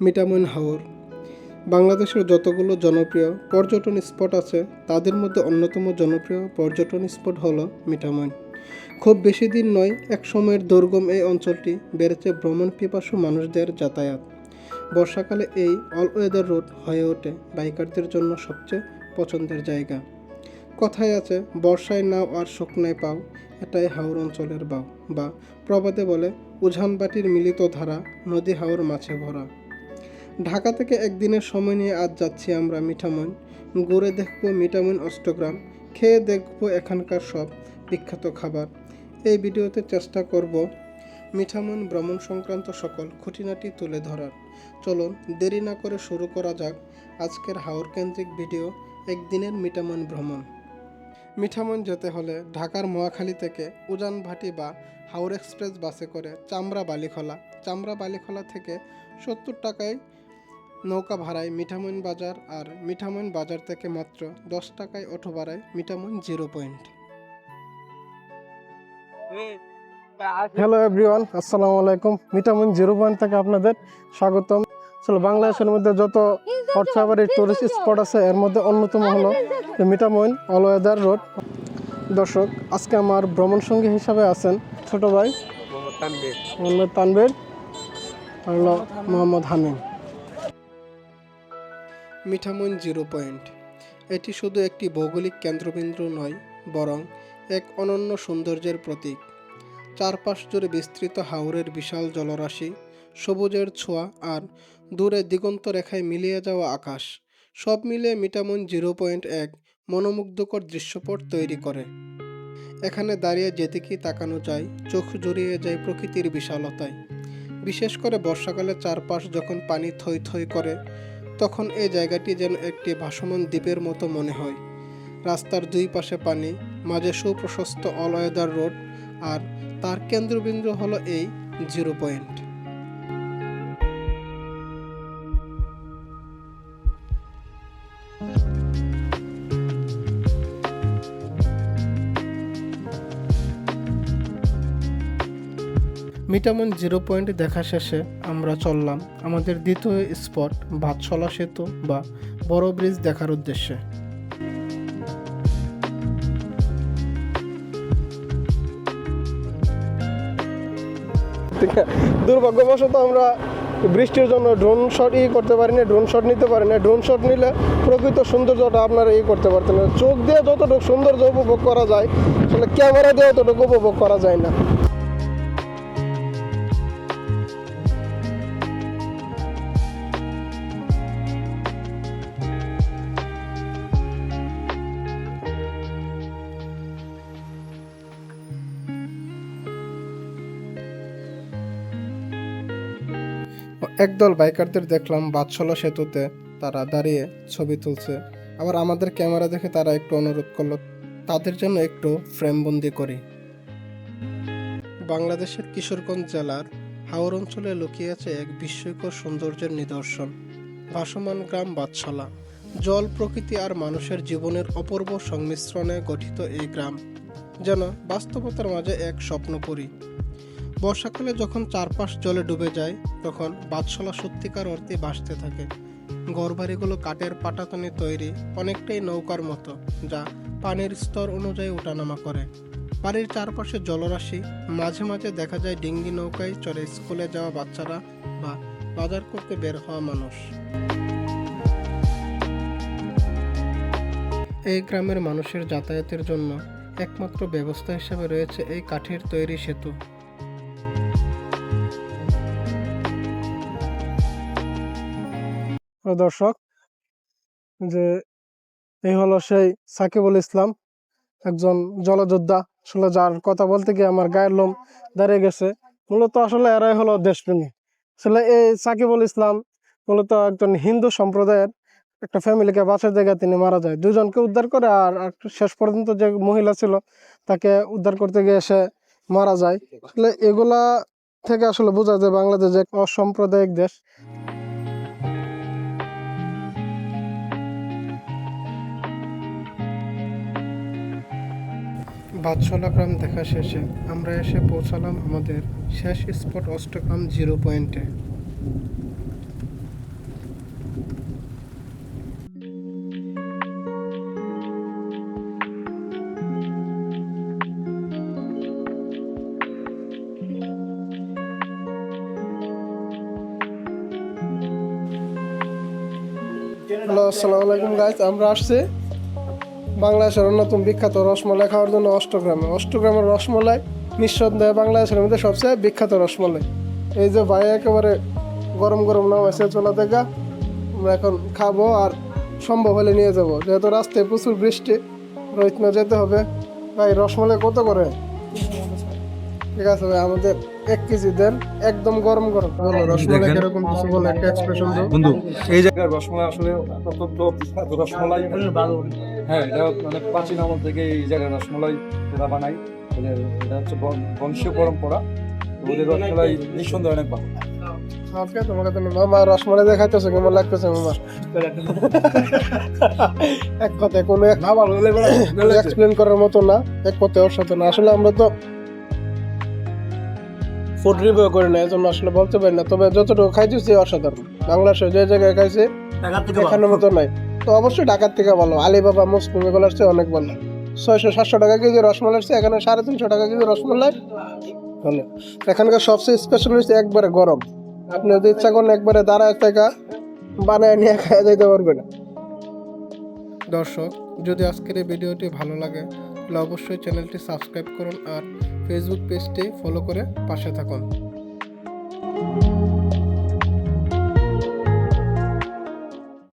মিটামইন হাওর। বাংলাদেশের যতগুলো জনপ্রিয় পর্যটন স্পট আছে, তাদের মধ্যে অন্যতম জনপ্রিয় পর্যটন স্পট হলো মিটামইন খুব বেশি দিন নয়, এক সময়ের দুর্গম এই অঞ্চলটি বেড়েছে ভ্রমণ পিপাসু মানুষদের যাতায়াত। বর্ষাকালে এই অল ওয়েদার রোড হয়ে ওঠে বাইকারদের জন্য সবচেয়ে পছন্দের জায়গা। কথায় আছে, বর্ষায় নাও আর শুকনায় পাও, এটাই হাওর অঞ্চলের বাও বা প্রবাদে বলে উঝানবাটির মিলিত ধারা নদী হাওর মাছে ভরা। ঢাকা থেকে একদিনের সময় নিয়ে আজ যাচ্ছি আমরা মিঠামইন। ঘুরে দেখব মিঠামইন অষ্টগ্রাম, খেয়ে দেখব এখানকার সব বিখ্যাত খাবার। এই ভিডিওতে চেষ্টা করব মিঠামইন ভ্রমণ সংক্রান্ত সকল খুঁটিনাটি তুলে ধরার। চলুন, দেরি না করে শুরু করা যাক আজকের হাওর কেন্দ্রিক ভিডিও, একদিনের মিঠামইন ভ্রমণ। মিঠামইন যেতে হলে ঢাকার মহাখালী থেকে উজানভাটি বা হাওর এক্সপ্রেস বাসে করে চামড়া বালিখোলা। চামড়া বালিখোলা থেকে সত্তর টাকায় নৌকা ভাড়ায় মিঠামইন বাজার আর মিঠামইন বাজার থেকে মাত্র দশ টাকায় অটো ভাড়ায় Mithamain zero point. Hello everyone আসসালামু আলাইকুম। মিঠামইন জিরো পয়েন্ট থেকে আপনাদের স্বাগতম। আসলে বাংলাদেশের মধ্যে যত হোয়াটসঅ্যাপের টুরিস্ট স্পট আছে এর মধ্যে অন্যতম হলো মিঠামইন অল ওয়েদার রোড দর্শক আজকে আমার ভ্রমণ সঙ্গী হিসাবে আছেন ছোট ভাই মোহাম্মদ তানভীর হলো মোহাম্মদ হামিম। Mithamain zero point. এটি শুধু একটি ভৌগোলিক কেন্দ্রবিন্দু নয়, বরং এক অনন্য সৌন্দর্যের প্রতীক। চারপাশ জুড়ে বিস্তৃত হাওরের বিশাল জলরাশি, সবুজের ছোঁয়া আর দূরে দিগন্ত রেখায় মিলিয়ে যাওয়া আকাশ, সব মিলিয়ে মিটামইন জিরো পয়েন্ট এক মনোমুগ্ধকর দৃশ্যপট তৈরি করে। এখানে দাঁড়িয়ে যেদিকেই তাকানো যায়, চোখ জড়িয়ে যায় প্রকৃতির বিশালতায়। বিশেষ করে বর্ষাকালে চারপাশ যখন পানি থই থই করে তখন এই জায়গাটি যেন একটি ভাসমান দ্বীপের মতো মনে হয়। রাস্তার দুই পাশে পানি, মাঝে সুপ্রশস্ত অলয়দার রোড, আর তার কেন্দ্রবিন্দু হলো এই zero point. Mithamain zero point দেখা শেষে আমরা চললাম আমাদের দ্বিতীয় স্পট ভাতশলা সেতু বা বড় ব্রিজ দেখার উদ্দেশ্যে। দুর্ভাগ্যবশত আমরা বৃষ্টির জন্য ড্রোন শট ই করতে পারি না ড্রোন শট নিতে পারি না ড্রোন শট নিলে প্রকৃত সৌন্দর্যটা আপনারা ই করতে পারতেন না। চোখ দিয়ে যতটুকু সৌন্দর্য উপভোগ করা যায়, আসলে ক্যামেরা দিয়ে অতটুকু উপভোগ করা যায় না। একদল বাইকারদের দেখলাম বাদশালা সেতুতে তারা দাঁড়িয়ে ছবি তুলছে। আবার আমাদের ক্যামেরা দেখে তারা একটু অনুরোধ করল, তাদের জন্য একটু ফ্রেমবন্দি করি। বাংলাদেশের কিশোরগঞ্জ জেলার হাওর অঞ্চলে লুকিয়ে আছে এক বিস্ময়কর সৌন্দর্যের নিদর্শন, ভাসমান গ্রাম বাদশালা। জল, প্রকৃতি আর মানুষের জীবনের অপূর্ব সংমিশ্রণে গঠিত এই গ্রাম, যেন বাস্তবতার মাঝে এক স্বপ্নপুরী। বর্ষাকালে যখন চারপাশ জলে ডুবে যায়, তখন বাদশালা সত্যিকার অর্থে ভাসতে থাকে। ঘরবাড়িগুলো কাঠের পাটাতনে তৈরি, অনেকটাই নৌকার মতো, যা পানির স্তর অনুযায়ী ওঠানামা করে। বাড়ির চারপাশে জলরাশি, মাঝে মাঝে দেখা যায় ডিঙ্গি নৌকায় চড়ে স্কুলে যাওয়া বাচ্চারা বা বাজার করতে বের হওয়া মানুষ। এই গ্রামের মানুষের যাতায়াতের জন্য একমাত্র ব্যবস্থা হিসেবে রয়েছে এই কাঠের তৈরি সেতু। দর্শক, যে এই হলো সেই সাকিবুল ইসলাম, একজন জলযোদ্ধা। আসলে যার কথা বলতে গিয়ে আমার গায়ের লোম দাঁড়িয়ে গেছে। মূলত আসলে এরাই হলো দেশপ্রেমী। আসলে এই সাকিবুল ইসলাম মূলত একজন হিন্দু সম্প্রদায়ের একটা ফ্যামিলিকে বাঁচার জায়গায় তিনি মারা যায়। দুজনকে উদ্ধার করে আর শেষ পর্যন্ত যে মহিলা ছিল, তাকে উদ্ধার করতে গিয়ে সে মারা যায়। আসলে এগুলা থেকে আসলে বোঝা যায় বাংলাদেশ এক অসাম্প্রদায়িক দেশ। বাদশলাগ্রাম দেখা শেষে আমরা এসে পৌঁছালাম আমাদের শেষ স্পট অষ্টগ্রাম জিরো পয়েন্টে। আসসালামু আলাইকুম গাইজ আমরা আসছি। বাংলাদেশের অন্যতম বিখ্যাত রসমালাই খাওয়ার জন্য অষ্টগ্রামে। অষ্টগ্রামের রসমালাই নিঃসন্দেহে বাংলাদেশের মধ্যে সবচেয়ে বিখ্যাত রসমালাই। এই যে ভাই একেবারে গরম গরম নাম আছে, চলা দেখা। আমরা এখন খাব আর সম্ভব হলে নিয়ে যাব। যেহেতু রাস্তায় প্রচুর বৃষ্টি, রোহিত যেতে হবে। ভাই, রসমালাই কত করে? ঠিক আছে ভাই, আমাদের এক কেজি দেন একদম গরম গরম। বলো রসমালাই দেখেন। কীরকম কিছু বলো একটা এক্সপ্রেশন দাও। বন্ধু এই জায়গার রসমালাই আসলে অত্যন্ত বিখ্যাত রসমালাই। হ্যাঁ এটা মানে প্রাচীন আমল থেকে এই জায়গার রসমালাই এরা এদের এটা হচ্ছে বংশীয় পরম্পরা। ওদের রসমালাই নিঃসন্দেহে অনেক ভালো। ওকে তোমাকে তো মামা রসমালাই দেখাইতেছে কেমন লাগতেছে মামা এক কথায় কোনো এক্সপ্লেন করার মতো না। এক কথায় ওর সাথে না। আসলে আমরা তো ফুড রিভিউ করি না এজন্য আসলে বলতে পারি না। তবে যতটুকু খাইতেছি অসাধারণ। বাংলাদেশে যে জায়গায় খাইছি এখানের মতো নাই। তো অবশ্যই ঢাকার থেকে ভালো আলিবাবা মুসলিম এগুলোর চেয়ে অনেক ভালো ছয়শো সাতশো টাকা কেজি রসমালাই আসছে এখানে সাড়ে তিনশো টাকা কেজি রসমালাই। ভালো এখানকার সবচেয়ে স্পেশাল হচ্ছে একবারে গরম। আপনি যদি ইচ্ছা করেন একবারে দাঁড়ায় থেকে বানায় নিয়ে খাওয়া যাইতে পারবেন। দর্শক যদি আজকের এই ভিডিওটি ভালো লাগে তাহলে অবশ্যই চ্যানেলটি সাবস্ক্রাইব করুন আর ফেসবুক পেজটি ফলো করে পাশে থাকুন।